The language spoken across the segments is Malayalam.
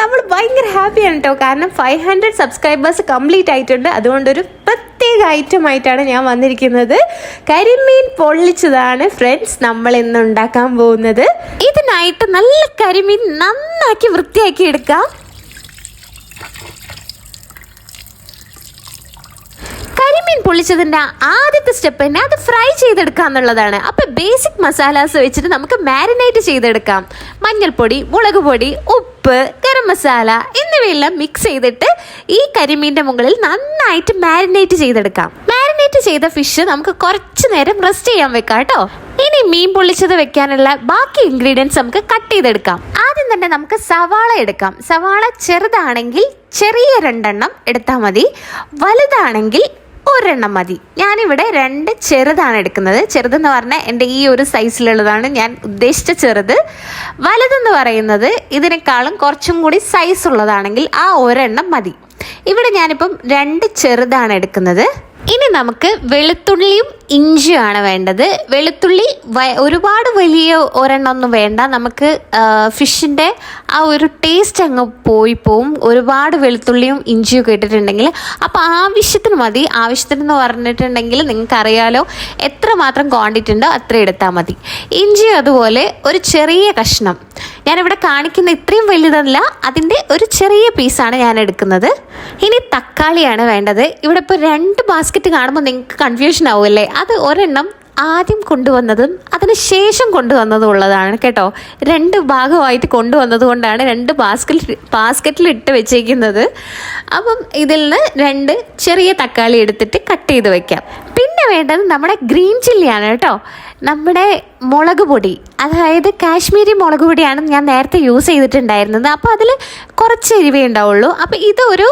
നമ്മൾ ഭയങ്കര ഹാപ്പിയാണ് കേട്ടോ. കാരണം ഫൈവ് ഹൺഡ്രഡ് സബ്സ്ക്രൈബേഴ്സ് കംപ്ലീറ്റ് ആയിട്ടുണ്ട്. അതുകൊണ്ടൊരു പ്രത്യേക ഐറ്റം ആയിട്ടാണ് ഞാൻ വന്നിരിക്കുന്നത്. കരിമീൻ പൊള്ളിച്ചതാണ് ഫ്രണ്ട്സ് നമ്മൾ ഇന്ന് ഉണ്ടാക്കാൻ പോകുന്നത്. ഇതിനായിട്ട് നല്ല കരിമീൻ നന്നാക്കി വൃത്തിയാക്കി എടുക്കാം. കരിമീൻ പൊള്ളിച്ചതിന്റെ ആദ്യത്തെ സ്റ്റെപ്പ് തന്നെ അത് ഫ്രൈ ചെയ്തെടുക്കുക എന്നുള്ളതാണ്. അപ്പൊ ബേസിക് മസാലാസ് വെച്ചിട്ട് നമുക്ക് മാരിനേറ്റ് ചെയ്തെടുക്കാം. മഞ്ഞൾപ്പൊടി മുളക് പൊടി ഉപ്പ് ഗരം മസാല എന്നിവയെല്ലാം മിക്സ് ചെയ്തിട്ട് ഈ കരിമീന്റെ മുകളിൽ നന്നായിട്ട് മാരിനേറ്റ് ചെയ്തെടുക്കാം. മാരിനേറ്റ് ചെയ്ത ഫിഷ് നമുക്ക് കുറച്ച് നേരം റെസ്റ്റ് ചെയ്യാൻ വെക്കാം കേട്ടോ. ഇനി മീൻ പൊള്ളിച്ചത് വെക്കാനുള്ള ബാക്കി ഇൻഗ്രീഡിയൻസ് നമുക്ക് കട്ട് ചെയ്തെടുക്കാം. ആദ്യം തന്നെ നമുക്ക് സവാള എടുക്കാം. സവാള ചെറുതാണെങ്കിൽ ചെറിയ രണ്ടെണ്ണം എടുത്താൽ മതി. വലുതാണെങ്കിൽ ഒരെണ്ണം മതി. ഞാനിവിടെ രണ്ട് ചെറുതാണ് എടുക്കുന്നത്. ചെറുതെന്ന് പറഞ്ഞാൽ എന്റെ ഈ ഒരു സൈസിലുള്ളതാണ് ഞാൻ ഉദ്ദേശിച്ച ചെറുത്. വലുതെന്ന് പറയുന്നത് ഇതിനേക്കാളും കുറച്ചും കൂടി സൈസ് ഉള്ളതാണെങ്കിൽ ആ ഒരെണ്ണം മതി. ഇവിടെ ഞാനിപ്പം രണ്ട് ചെറുതാണ് എടുക്കുന്നത്. ഇനി നമുക്ക് വെളുത്തുള്ളിയും ഇഞ്ചിയുമാണ് വേണ്ടത്. വെളുത്തുള്ളി ഒരുപാട് വലിയ ഒരെണ്ണമൊന്നും വേണ്ട. നമുക്ക് ഫിഷിന്റെ ആ ഒരു ടേസ്റ്റ് അങ്ങ് പോയി പോവും. ഒരുപാട് വെളുത്തുള്ളിയും ഇഞ്ചിയും ഒക്കെ ഇട്ടിട്ടുണ്ടെങ്കിൽ. അപ്പോൾ ആവശ്യത്തിന് മതി. ആവശ്യത്തിന് എന്ന് പറഞ്ഞിട്ടുണ്ടെങ്കിൽ നിങ്ങൾക്കറിയാലോ എത്ര മാത്രം ക്വാണ്ടിറ്റി ഉണ്ടോ അത്ര എടുത്താൽ മതി. ഇഞ്ചി അതുപോലെ ഒരു ചെറിയ കഷ്ണം. ഞാനിവിടെ കാണിക്കുന്ന ഇത്രയും വലുതല്ല അതിന്റെ ഒരു ചെറിയ പീസാണ് ഞാൻ എടുക്കുന്നത് ഇനി തക്കാളിയാണ് വേണ്ടത്. ഇവിടെ ഇപ്പോൾ രണ്ട് ബാസ്ക്കറ്റ് കാണുമ്പോൾ നിങ്ങൾക്ക് കൺഫ്യൂഷൻ ആവുമല്ലേ? അത് ഒരെണ്ണം ആദ്യം കൊണ്ടുവന്നതും അതിന് ശേഷം കൊണ്ടുവന്നതും ഉള്ളതാണ് കേട്ടോ. രണ്ട് ഭാഗമായിട്ട് കൊണ്ടുവന്നത് കൊണ്ടാണ് രണ്ട് ബാസ്ക്കറ്റ് ബാസ്ക്കറ്റിൽ ഇട്ട് വെച്ചേക്കുന്നത്. അപ്പം ഇതിൽ നിന്ന് രണ്ട് ചെറിയ തക്കാളി എടുത്തിട്ട് കട്ട് ചെയ്ത് വെക്കാം. പിന്നെ വേണ്ടത് നമ്മുടെ ഗ്രീൻ ചില്ലിയാണ് കേട്ടോ. നമ്മുടെ മുളക് പൊടി. അതായത് കാശ്മീരി മുളക് പൊടിയാണ് ഞാൻ നേരത്തെ യൂസ് ചെയ്തിട്ടുണ്ടായിരുന്നത്. അപ്പോൾ അതിൽ കുറച്ച് എരിവേ ഉണ്ടാവുള്ളൂ. അപ്പോൾ ഇതൊരു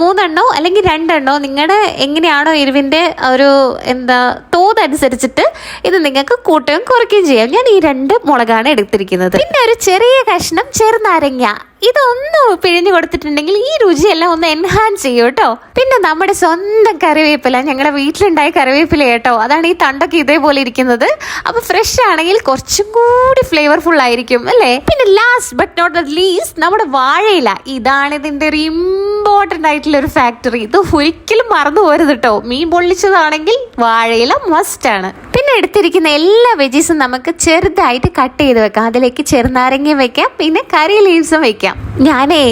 മൂന്നെണ്ണോ അല്ലെങ്കിൽ രണ്ടെണ്ണോ നിങ്ങളുടെ എങ്ങനെയാണോ എരിവിന്റെ ഒരു എന്താ തോതനുസരിച്ചിട്ട് ഇത് നിങ്ങൾക്ക് കൂട്ടുകയും കുറയ്ക്കുകയും ചെയ്യാം. ഞാൻ ഈ രണ്ട് മുളകാണ് എടുത്തിരിക്കുന്നത്. പിന്നെ ഒരു ചെറിയ കഷ്ണം ചെറുനാരങ്ങ. ഇതൊന്ന് പിഴിഞ്ഞു കൊടുത്തിട്ടുണ്ടെങ്കിൽ ഈ രുചിയെല്ലാം ഒന്ന് എൻഹാൻസ് ചെയ്യും കേട്ടോ. പിന്നെ നമ്മുടെ സ്വന്തം കറിവേപ്പില. ഞങ്ങളുടെ വീട്ടിലുണ്ടായ കറിവേപ്പില കേട്ടോ. അതാണ് ഈ തണ്ടൊക്കെ ഇതേപോലെ ഇരിക്കുന്നത്. അപ്പൊ ഫ്രഷ് ആണെങ്കിൽ കുറച്ചും കൂടി ഫ്ലേവർഫുൾ ആയിരിക്കും അല്ലേ? പിന്നെ last but not the least നമ്മുടെ വാഴയില. ഇതാണ് ഇതിന്റെ ഒരു ഇമ്പോർട്ടന്റ് ആയിട്ടുള്ള ഒരു ഫാക്ടറി ഇത് ഒരിക്കലും മറന്നു പോരുത് കേട്ടോ മീൻ പൊള്ളിച്ചതാണെങ്കിൽ വാഴയില മസ്റ്റ് ആണ്. പിന്നെ എടുത്തിരിക്കുന്ന എല്ലാ വെജീസും നമുക്ക് ചെറുതായിട്ട് കട്ട് ചെയ്ത് വെക്കാം. അതിലേക്ക് ചെറുനാരങ്ങയും വെക്കാം. പിന്നെ കറി ലീവ്സും വെക്കാം. ഞാനേ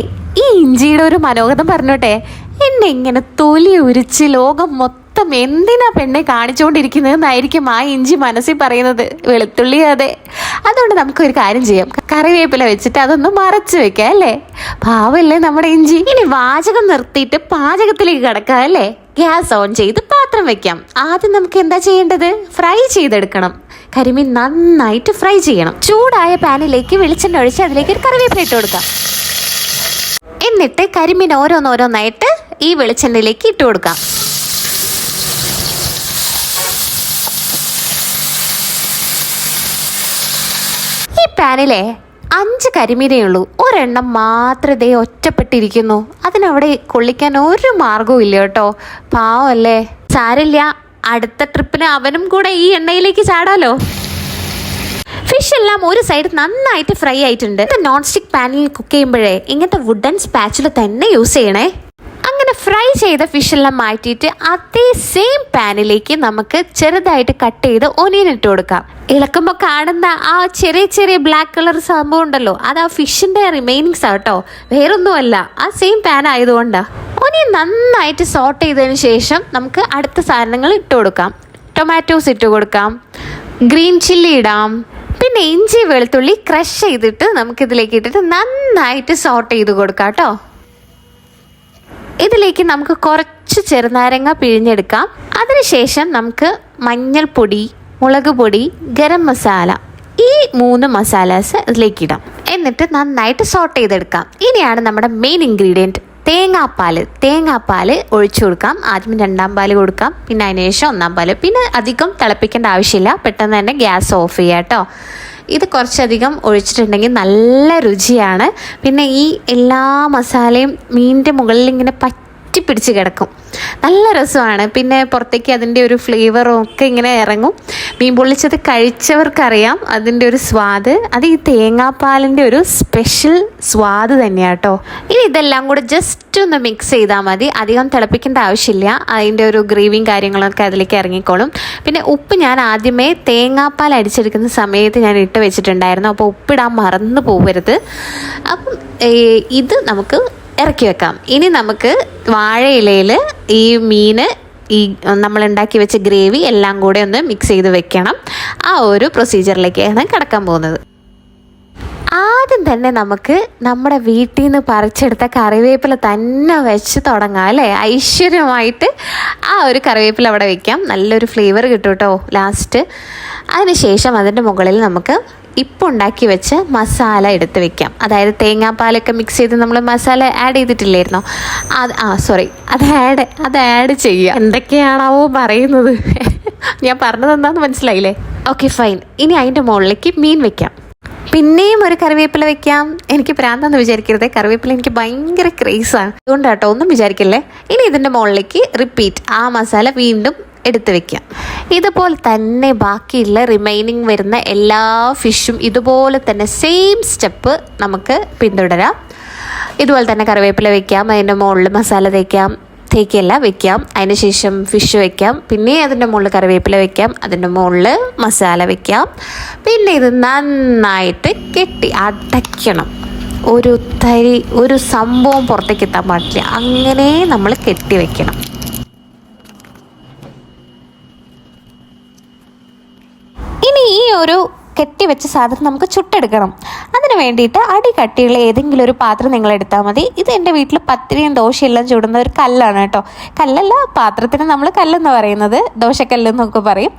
ഈ ഇഞ്ചിയുടെ ഒരു മനോഗതം പറഞ്ഞോട്ടെ. എന്നെ ഇങ്ങനെ തൊലി ഉരിച്ച് ലോകം മൊത്തം എന്തിനാ പെണ്ണെ കാണിച്ചുകൊണ്ടിരിക്കുന്നതെന്നായിരിക്കും ആ ഇഞ്ചി മനസ്സിൽ പറയുന്നത്? വെളുത്തുള്ളി അതെ. അതുകൊണ്ട് നമുക്കൊരു കാര്യം ചെയ്യാം. കറിവേപ്പില വെച്ചിട്ട് അതൊന്ന് മറച്ചു വെക്കാം അല്ലേ? പാവല്ലേ നമ്മുടെ ഇഞ്ചി. ഇനി വാചകം നിർത്തിയിട്ട് പാചകത്തിലേക്ക് കിടക്കാം അല്ലേ? ഗ്യാസ് ഓൺ ചെയ്ത് പാത്രം വെക്കാം. ആദ്യം നമുക്ക് എന്താ ചെയ്യേണ്ടത്? ഫ്രൈ ചെയ്തെടുക്കണം. കരിമീൻ നന്നായിട്ട് ഫ്രൈ ചെയ്യണം. ചൂടായ പാനിലേക്ക് വെളിച്ചെണ്ണ ഒഴിച്ച് അതിലേക്ക് ഒരു കറിവേപ്പില ഇട്ട് കൊടുക്കാം. എന്നിട്ട് കരിമീൻ ഓരോന്നോരോന്നായിട്ട് ഈ വെളിച്ചെണ്ണയിലേക്ക് ഇട്ട് കൊടുക്കാം ഈ പാനിലെ അഞ്ച് കരിമീനേ ഉള്ളൂ ഒരെണ്ണം മാത്രമേ ഒറ്റപ്പെട്ടിരിക്കുന്നു. അതിനവിടെ കൊള്ളിക്കാൻ ഒരു മാർഗവും ഇല്ല കേട്ടോ. പാവല്ലേ. സാരില്ല അടുത്ത ട്രിപ്പിന് അവനും കൂടെ ഈ എണ്ണയിലേക്ക് ചാടാലോ. ഫിഷ് എല്ലാം ഒരു സൈഡ് നന്നായിട്ട് ഫ്രൈ ആയിട്ടുണ്ട്. നോൺ സ്റ്റിക് പാനിൽ കുക്ക് ചെയ്യുമ്പോഴേ ഇങ്ങനത്തെ വുഡൻ സ്പാച്ചിൽ തന്നെ യൂസ് ചെയ്യണേ. ഫ്രൈ ചെയ്ത ഫിഷ് എല്ലാം മാറ്റിയിട്ട് അതേ സെയിം പാനിലേക്ക് നമുക്ക് ചെറുതായിട്ട് കട്ട് ചെയ്ത് ഒനിയൻ ഇട്ട് കൊടുക്കാം. ഇളക്കുമ്പോൾ കാണുന്ന ആ ചെറിയ ചെറിയ ബ്ലാക്ക് കളർ സംഭവം ഉണ്ടല്ലോ അത് ആ ഫിഷിന്റെ റിമൈനിങ്സ് ആട്ടോ വേറൊന്നുമല്ല ആ സെയിം പാൻ ആയതുകൊണ്ടാ. ഒനിയൻ നന്നായിട്ട് സോട്ട് ചെയ്തതിന് ശേഷം നമുക്ക് അടുത്ത സാധനങ്ങൾ ഇട്ട് കൊടുക്കാം. ടൊമാറ്റോസ് ഇട്ട് കൊടുക്കാം. ഗ്രീൻ ചില്ലി ഇടാം. പിന്നെ ഇഞ്ചി വെളുത്തുള്ളി ക്രഷ് ചെയ്തിട്ട് നമുക്കിതിലേക്ക് ഇട്ടിട്ട് നന്നായിട്ട് സോട്ട് ചെയ്ത് കൊടുക്കാം കേട്ടോ. ഇതിലേക്ക് നമുക്ക് കുറച്ച് ചെറുനാരങ്ങ പിഴിഞ്ഞെടുക്കാം. അതിനുശേഷം നമുക്ക് മഞ്ഞൾപ്പൊടി മുളക് പൊടി ഗരം മസാല ഈ മൂന്ന് മസാലാസ് ഇതിലേക്ക് ഇടാം. എന്നിട്ട് നന്നായിട്ട് സോട്ട് ചെയ്തെടുക്കാം. ഇനിയാണ് നമ്മുടെ മെയിൻ ഇൻഗ്രീഡിയന്റ് തേങ്ങാപ്പാൽ തേങ്ങാപ്പാൽ ഒഴിച്ചു കൊടുക്കാം. ആദ്യം രണ്ടാം പാൽ കൊടുക്കാം. പിന്നെ അതിനുശേഷം ഒന്നാം പാൽ. പിന്നെ അധികം തിളപ്പിക്കേണ്ട ആവശ്യമില്ല. പെട്ടെന്ന് തന്നെ ഗ്യാസ് ഓഫ് ചെയ്യാം കേട്ടോ. ഇത് കുറച്ചധികം ഒഴിച്ചിട്ടുണ്ടെങ്കിൽ നല്ല രുചിയാണ്. പിന്നെ ഈ എല്ലാ മസാലയും മീനിന്റെ മുകളിൽ ഇങ്ങനെ പറ്റി പറ്റിപ്പിടിച്ച് കിടക്കും. നല്ല രസമാണ്. പിന്നെ പുറത്തേക്ക് അതിന്റെ ഒരു ഫ്ലേവറും ഒക്കെ ഇങ്ങനെ ഇറങ്ങും. മീൻ പൊള്ളിച്ചത് കഴിച്ചവർക്കറിയാം. അതിന്റെ ഒരു സ്വാദ്. അത് ഈ തേങ്ങാപ്പാലിന്റെ ഒരു സ്പെഷ്യൽ സ്വാദ് തന്നെയാണ് കേട്ടോ ഇനി ഇതെല്ലാം കൂടെ ജസ്റ്റ് ഒന്ന് മിക്സ് ചെയ്താൽ മതി. അധികം തിളപ്പിക്കേണ്ട ആവശ്യമില്ല. അതിന്റെ ഒരു ഗ്രേവിയും കാര്യങ്ങളൊക്കെ അതിലേക്ക് ഇറങ്ങിക്കോളും. പിന്നെ ഉപ്പ് ഞാൻ ആദ്യമേ തേങ്ങാപ്പാൽ അടിച്ചെടുക്കുന്ന സമയത്ത് ഞാൻ ഇട്ട് വെച്ചിട്ടുണ്ടായിരുന്നു. അപ്പോൾ ഉപ്പിടാൻ മറന്നു പോകരുത് അപ്പം ഇത് നമുക്ക് ഇറക്കി വെക്കാം. ഇനി നമുക്ക് വാഴയിലയിൽ ഈ മീന് ഈ നമ്മൾ ഉണ്ടാക്കി വെച്ച ഗ്രേവി എല്ലാം കൂടെ ഒന്ന് മിക്സ് ചെയ്ത് വെക്കണം. ആ ഒരു പ്രൊസീജിയറിലേക്കാണ് കിടക്കാൻ പോകുന്നത്. ആദ്യം തന്നെ നമുക്ക് നമ്മുടെ വീട്ടിൽ നിന്ന് പറിച്ചെടുത്ത കറിവേപ്പില തന്നെ വെച്ച് തുടങ്ങാം അല്ലേ? ഐശ്വര്യമായിട്ട് ആ ഒരു കറിവേപ്പില അവിടെ വെക്കാം. നല്ലൊരു ഫ്ലേവർ കിട്ടും കേട്ടോ ലാസ്റ്റ് അതിനുശേഷം അതിന്റെ മുകളിൽ നമുക്ക് ഇപ്പം ഉണ്ടാക്കി വെച്ച് മസാല എടുത്ത് വെക്കാം. അതായത് തേങ്ങാപ്പാലൊക്കെ മിക്സ് ചെയ്ത് നമ്മൾ മസാല ആഡ് ചെയ്തിട്ടില്ലായിരുന്നോ? അത് ആ സോറി അത് ആഡ് അത് ആഡ് ചെയ്യുക എന്തൊക്കെയാണാവോ പറയുന്നത്? ഞാൻ പറഞ്ഞത് എന്താന്ന് മനസ്സിലായില്ലേ? ഓക്കെ ഫൈൻ ഇനി അതിന്റെ മുകളിലേക്ക് മീൻ വെക്കാം. പിന്നെയും ഒരു കറിവേപ്പില വെക്കാം. എനിക്ക് പ്രാന്തെന്ന് വിചാരിക്കരുത്. കറിവേപ്പില എനിക്ക് ഭയങ്കര ക്രേസാണ് അതുകൊണ്ടാട്ടോ ഒന്നും വിചാരിക്കല്ലേ? ഇനി ഇതിന്റെ മുകളിലേക്ക് റിപ്പീറ്റ് ആ മസാല വീണ്ടും എടുത്ത് വെക്കാം ഇതുപോലെ തന്നെ ബാക്കിയുള്ള റിമൈനിങ് വരുന്ന എല്ലാ ഫിഷും ഇതുപോലെ തന്നെ സെയിം സ്റ്റെപ്പ് നമുക്ക് പിന്തുടരാം. ഇതുപോലെ തന്നെ കറിവേപ്പില വെക്കാം അതിന്റെ മുകളിൽ മസാല തേക്കാം തേക്കല്ല വെക്കാം അതിന് ശേഷം ഫിഷ് വെക്കാം പിന്നെ അതിന്റെ മുകളിൽ കറിവേപ്പില വെക്കാം അതിന്റെ മുകളിൽ മസാല വെക്കാം. പിന്നെ ഇത് നന്നായിട്ട് കെട്ടി അടയ്ക്കണം. ഒരു തരി ഒരു സംഭവം പുറത്തേക്ക് എത്താൻ പാടില്ല. അങ്ങനെ നമ്മൾ കെട്ടി വെക്കണം ഇനി ഈ ഒരു കെട്ടിവെച്ച സാധനം നമുക്ക് ചുട്ടെടുക്കണം. അതിന് വേണ്ടിയിട്ട് അടി കട്ടിയുള്ള ഏതെങ്കിലും ഒരു പാത്രം നിങ്ങൾ എടുത്താൽ മതി. ഇത് എന്റെ വീട്ടിൽ പത്തിരിയും ദോശയെല്ലാം ചൂടുന്ന ഒരു കല്ലാണ് കേട്ടോ. കല്ലല്ല പാത്രത്തിന് നമ്മൾ കല്ലെന്ന് പറയുന്നത്. ദോശക്കല്ല് എന്നൊക്കെ പറയും.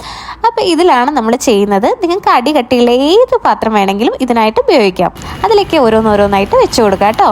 അപ്പോൾ ഇതിലാണ് നമ്മൾ ചെയ്യുന്നത്. നിങ്ങൾക്ക് അടി കട്ടിയുള്ള ഏത് പാത്രം വേണമെങ്കിലും ഇതിനായിട്ട് ഉപയോഗിക്കാം. അതിലേക്ക് ഓരോന്നോരോന്നായിട്ട് വെച്ച് കൊടുക്കാം കേട്ടോ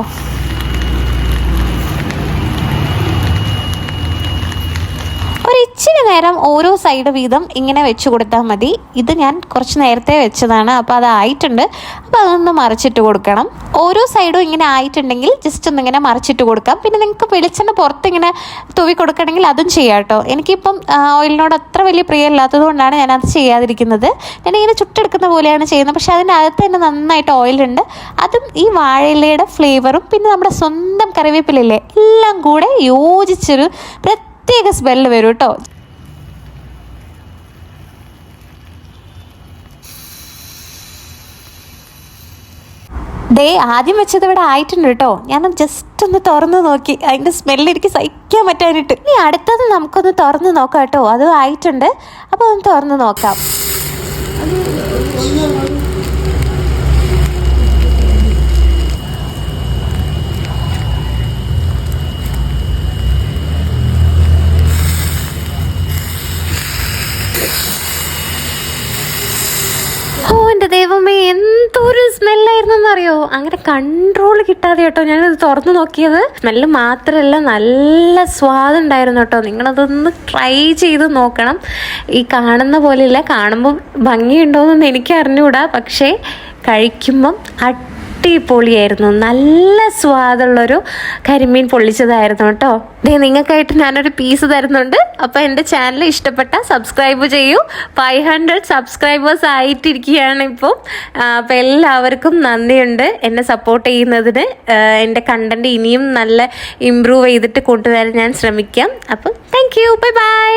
ഒരു ഇച്ചിരി നേരം ഓരോ സൈഡ് വീതം ഇങ്ങനെ വെച്ച് കൊടുത്താൽ മതി. ഇത് ഞാൻ കുറച്ച് നേരത്തെ വെച്ചതാണ്. അപ്പോൾ അതായിട്ടുണ്ട് അപ്പോൾ അതൊന്ന് മറിച്ചിട്ട് കൊടുക്കണം. ഓരോ സൈഡും ഇങ്ങനെ ആയിട്ടുണ്ടെങ്കിൽ ജസ്റ്റ് ഒന്നിങ്ങനെ മറിച്ചിട്ട് കൊടുക്കാം. പിന്നെ നിങ്ങൾക്ക് വെളിച്ചെണ്ണ പുറത്ത് ഇങ്ങനെ തൂവി കൊടുക്കണമെങ്കിൽ അതും ചെയ്യാം കേട്ടോ. എനിക്കിപ്പം ഓയിലിനോട് അത്ര വലിയ പ്രിയമില്ലാത്തത് കൊണ്ടാണ് ഞാനത് ചെയ്യാതിരിക്കുന്നത്. ഞാനിങ്ങനെ ചുട്ടെടുക്കുന്ന പോലെയാണ് ചെയ്യുന്നത്. പക്ഷേ അതിന്റെ അകത്ത് തന്നെ നന്നായിട്ട് ഓയിലുണ്ട് അതും ഈ വാഴയിലയുടെ ഫ്ലേവറും പിന്നെ നമ്മുടെ സ്വന്തം കറിവേപ്പിലല്ലേ എല്ലാം കൂടെ യോജിച്ചൊരു പ്രത്യേക സ്മെല്ല് വരും കേട്ടോ. ദേ ആദ്യം വെച്ചത് ഇവിടെ ആയിട്ടുണ്ട് കേട്ടോ. ഞാൻ ജസ്റ്റ് ഒന്ന് തുറന്ന് നോക്കി. അതിന്റെ സ്മെല്ല് എനിക്ക് സഹിക്കാൻ പറ്റാനിട്ട് ഇനി അടുത്തത് നമുക്കൊന്ന് തുറന്ന് നോക്കാം കേട്ടോ. അതും ആയിട്ടുണ്ട്. അപ്പോൾ ഒന്ന് തുറന്ന് നോക്കാം. എന്തൊരു സ്മെല്ലായിരുന്നു അറിയോ അങ്ങനെ കൺട്രോൾ കിട്ടാതെ കേട്ടോ. ഞാനത് തുറന്നു നോക്കിയത്. സ്മെല്ല് മാത്രമല്ല നല്ല സ്വാദുണ്ടായിരുന്നു കേട്ടോ. നിങ്ങളതൊന്ന് ട്രൈ ചെയ്ത് നോക്കണം. ഈ കാണുന്ന പോലെയല്ല കാണുമ്പോൾ ഭംഗിയുണ്ടോയെന്നൊന്നും എനിക്ക് അറിഞ്ഞുകൂടാ പക്ഷേ കഴിക്കുമ്പം അടിപൊളിയായിരുന്നു. നല്ല സ്വാദുള്ളൊരു കരിമീൻ പൊള്ളിച്ചതായിരുന്നു കേട്ടോ. ദേ നിങ്ങൾക്കായിട്ട് ഞാനൊരു പീസ് തരുന്നുണ്ട്. അപ്പോൾ എന്റെ ചാനൽ ഇഷ്ടപ്പെട്ട സബ്സ്ക്രൈബ് ചെയ്യൂ. ഫൈവ് ഹൺഡ്രഡ് സബ്സ്ക്രൈബേഴ്സ് ആയിട്ടിരിക്കുകയാണ് ഇപ്പോൾ അപ്പോൾ എല്ലാവർക്കും നന്ദിയുണ്ട് എന്നെ സപ്പോർട്ട് ചെയ്യുന്നതിന്. എന്റെ കണ്ടന്റ് ഇനിയും നല്ല ഇമ്പ്രൂവ് ചെയ്തിട്ട് കൊണ്ടുവരാൻ ഞാൻ ശ്രമിക്കാം. അപ്പം താങ്ക് യു ബൈ ബൈ